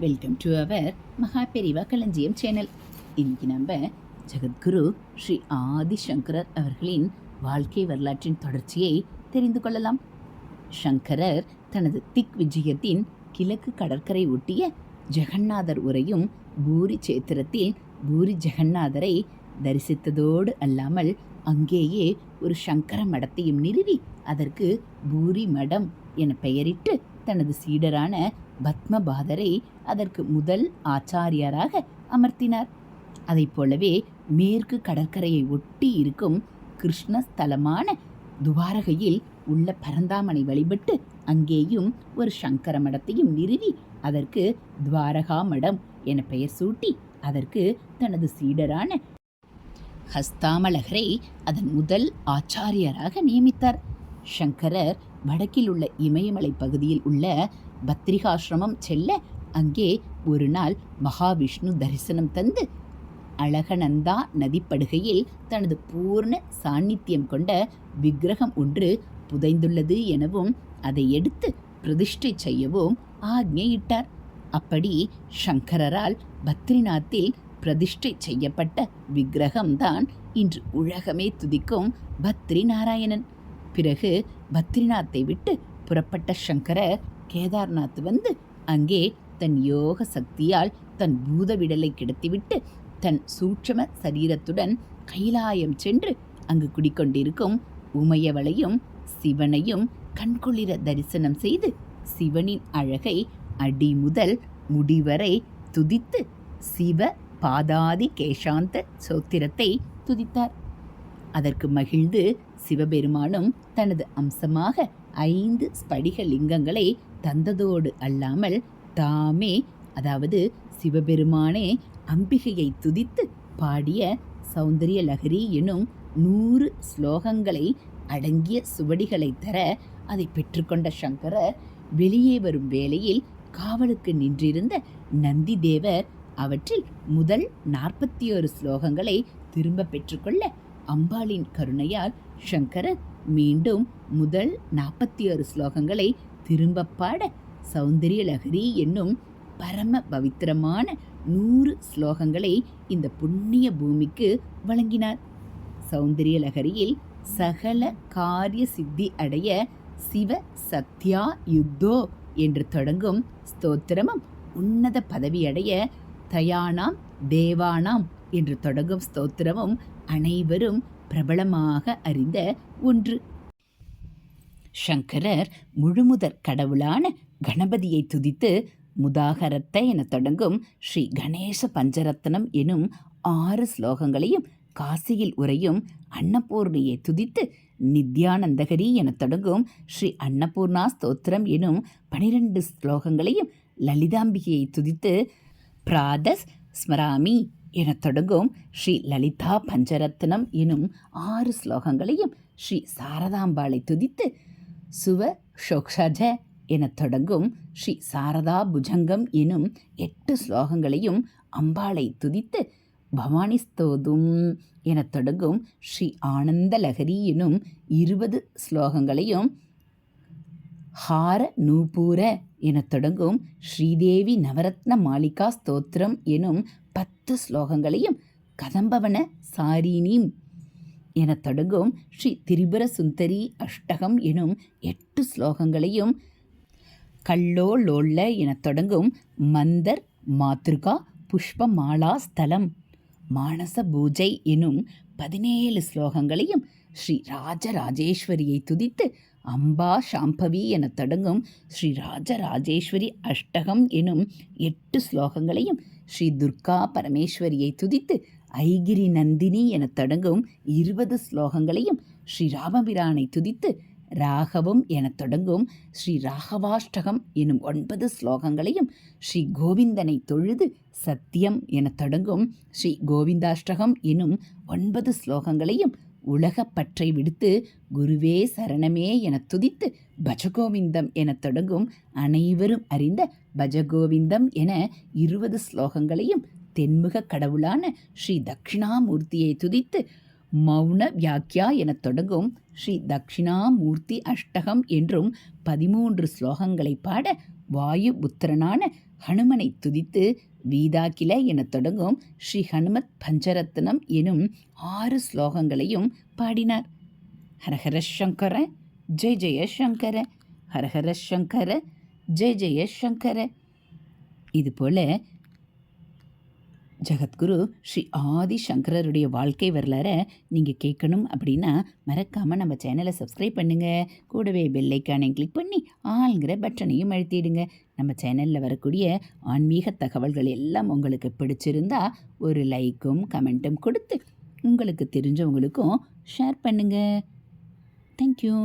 Welcome to our மகா பெரிவா களஞ்சியம் channel இன்னைக்கு நம்ம ஜெகத்குரு ஸ்ரீ ஆதிசங்கரர் அவர்களின் வாழ்க்கை வரலாற்றின் தொடர்ச்சியை தெரிந்து கொள்ளலாம். சங்கரர் தனது திக் விஜயத்தின் கிழக்கு கடற்கரை ஒட்டிய ஜெகநாதர் உரையும் பூரி சேத்திரத்தில் பூரி ஜெகநாதரை தரிசித்ததோடு அல்லாமல் அங்கேயே ஒரு சங்கர மடத்தையும் நிறுவி அதற்கு பூரி மடம் என பெயரிட்டு தனது சீடரான பத்மபாதரை அதற்கு முதல் ஆச்சாரியராக அமர்த்தினார். அதைப் போலவே மேற்கு கடற்கரையை ஒட்டி இருக்கும் கிருஷ்ணஸ்தலமான துவாரகையில் உள்ள பரந்தாமனை வழிபட்டு அங்கேயும் ஒரு சங்கர மடத்தையும் நிறுவி அதற்கு துவாரகா மடம் என பெயர் சூட்டி அதற்கு தனது சீடரான ஹஸ்தாமலகரை அதன் முதல் ஆச்சாரியராக நியமித்தார். சங்கரர் வடக்கில் உள்ள இமயமலை பகுதியில் உள்ள பத்ரிகாசிரமம் செல்ல அங்கே ஒரு நாள் மகாவிஷ்ணு தரிசனம் தந்து அழகநந்தா நதிப்படுகையில் தனது பூர்ண சாநித்தியம் கொண்ட விக்கிரகம் ஒன்று புதைந்துள்ளது எனவும் அதை எடுத்து பிரதிஷ்டை செய்யவும் ஆக்ஞையிட்டார். அப்படி சங்கரரால் பத்ரிநாத்தில் பிரதிஷ்டை செய்யப்பட்ட விக்கிரகம்தான் இன்று உலகமே துதிக்கும் பத்ரி நாராயணன் பிறகு பத்ரிநாத்தை விட்டு புறப்பட்ட சங்கரர் கேதார்நாத் வந்து அங்கே தன் யோக சக்தியால் தன் பூத விடலை கிடத்திவிட்டு தன் சூட்சம சரீரத்துடன் கைலாயம் சென்று அங்கு குடிக்கொண்டிருக்கும் உமையவளையும் சிவனையும் கண்குளிர தரிசனம் செய்து சிவனின் அழகை அடி முதல் முடிவரை துதித்து சிவ பாதாதி கேசாந்த சோத்திரத்தை துதித்தார். அதற்கு மகிழ்ந்து சிவபெருமானும் தனது அம்சமாக ஐந்து ஸ்படிக லிங்கங்களை தந்ததோடு அல்லாமல் தாமே அதாவது சிவபெருமானே அம்பிகையை துதித்து பாடிய சௌந்தரிய லகரி எனும் நூறு ஸ்லோகங்களை அடங்கிய சுவடிகளை தர அதை பெற்றுக்கொண்ட சங்கரர் வெளியே வரும் வேளையில் காவலுக்கு நின்றிருந்த நந்தி தேவர் அவற்றில் முதல் நாற்பத்தி ஒரு ஸ்லோகங்களை திரும்ப பெற்றுக்கொள்ள அம்பாளின் கருணையால் சங்கரர் மீண்டும் முதல் நாற்பத்தி ஆறு ஸ்லோகங்களை திரும்ப பாட சௌந்தரிய லகரி என்னும் பரம பவித்திரமான நூறு ஸ்லோகங்களை இந்த புண்ணிய பூமிக்கு வழங்கினார். சௌந்தரிய லகரியில் சகல காரிய சித்தி அடைய சிவ சத்யா யுத்தோ என்று தொடங்கும் ஸ்தோத்திரமும் உன்னத பதவி அடைய தயானாம் தேவானாம் என்று தொடங்கும் ஸ்தோத்திரமும் அனைவரும் பிரபலமாக அறிந்த ஒன்று. சங்கரர் முழுமுதற் கடவுளான கணபதியை துதித்து முதாகரத்தை என தொடங்கும் ஸ்ரீ கணேச பஞ்சரத்னம் எனும் ஆறு ஸ்லோகங்களையும் காசியில் உரையும் அன்னபூர்ணியை துதித்து நித்யானந்தகரி என தொடங்கும் ஸ்ரீ அன்னபூர்ணா ஸ்தோத்திரம் எனும் பனிரெண்டு ஸ்லோகங்களையும் லலிதாம்பிகையை துதித்து பிராதஸ் ஸ்மராமி என தொடங்கும் ஸ்ரீ லலிதா பஞ்சரத்னம் எனும் ஆறு ஸ்லோகங்களையும் ஸ்ரீ சாரதாம்பாளை துதித்து சுவ ஷோக்ஷஜ என தொடங்கும் ஸ்ரீ சாரதா புஜங்கம் எனும் எட்டு ஸ்லோகங்களையும் அம்பாளை துதித்து பவானி ஸ்தோதும் என தொடங்கும் ஸ்ரீ ஆனந்த லகரி எனும் இருபது ஸ்லோகங்களையும் ஹார நூபூர என தொடங்கும் ஸ்ரீதேவி நவரத்ன மாளிகா ஸ்தோத்திரம் எனும் பத்து ஸ்லோகங்களையும் கதம்பவன சாரினீம் எனத் தொடங்கும் ஸ்ரீ திரிபுர சுந்தரி அஷ்டகம் எனும் எட்டு ஸ்லோகங்களையும் கல்லோலோள்ள எனத் தொடங்கும் மந்தர் மாத்ருகா புஷ்பமாலா ஸ்தலம் மானச பூஜை எனும் பதினேழு ஸ்லோகங்களையும் ஸ்ரீ ராஜராஜேஸ்வரியை துதித்து அம்பா சாம்பவி என தொடங்கும் ஸ்ரீ ராஜராஜேஸ்வரி அஷ்டகம் எனும் எட்டு ஸ்லோகங்களையும் ஸ்ரீ துர்கா பரமேஸ்வரியை துதித்து ஐகிரி நந்தினி என தொடங்கும் இருபது ஸ்லோகங்களையும் ஸ்ரீ ராமபிரானை துதித்து ராகவம் என தொடங்கும் ஸ்ரீ ராகவாஷ்டகம் எனும் ஒன்பது ஸ்லோகங்களையும் ஸ்ரீ கோவிந்தனை தொழுது சத்தியம் என தொடங்கும் ஸ்ரீ கோவிந்தாஷ்டகம் எனும் ஒன்பது ஸ்லோகங்களையும் உலகப்பற்றை விடுத்து குருவே சரணமே என துதித்து பஜகோவிந்தம் என தொடங்கும் அனைவரும் அறிந்த பஜகோவிந்தம் என இருபது ஸ்லோகங்களையும் தென்முக கடவுளான ஸ்ரீ தக்ஷிணாமூர்த்தியை துதித்து மௌன வியாக்கியா என தொடங்கும் ஸ்ரீ தக்ஷிணாமூர்த்தி அஷ்டகம் என்றும் பதிமூன்று ஸ்லோகங்களை பாட வாயு புத்திரனான ஹனுமனை துதித்து வீதாக்கில எனத் தொடங்கும் ஸ்ரீ ஹனுமத் பஞ்சரத்னம் எனும் ஆறு ஸ்லோகங்களையும் பாடினார். ஹரஹர சங்கர ஜெய ஜெய சங்கர ஹரஹர சங்கர ஜெய ஜெய சங்கர. இதுபோல் ஜகத்குரு ஸ்ரீ ஆதி சங்கரருடைய வாழ்க்கை வரலாறை நீங்கள் கேட்கணும் அப்படின்னா மறக்காமல் நம்ம சேனலை சப்ஸ்கிரைப் பண்ணுங்கள் கூடவே பெல்லைக்கானை கிளிக் பண்ணி ஆளுங்கிற பட்டனையும் அழுத்திடுங்க. நம்ம சேனலில் வரக்கூடிய ஆன்மீக தகவல்கள் எல்லாம் உங்களுக்கு பிடிச்சிருந்தா ஒரு லைக்கும் கமெண்ட்டும் கொடுத்து உங்களுக்கு தெரிஞ்சவங்களுக்கும் ஷேர் பண்ணுங்கள் தேங்க்யூ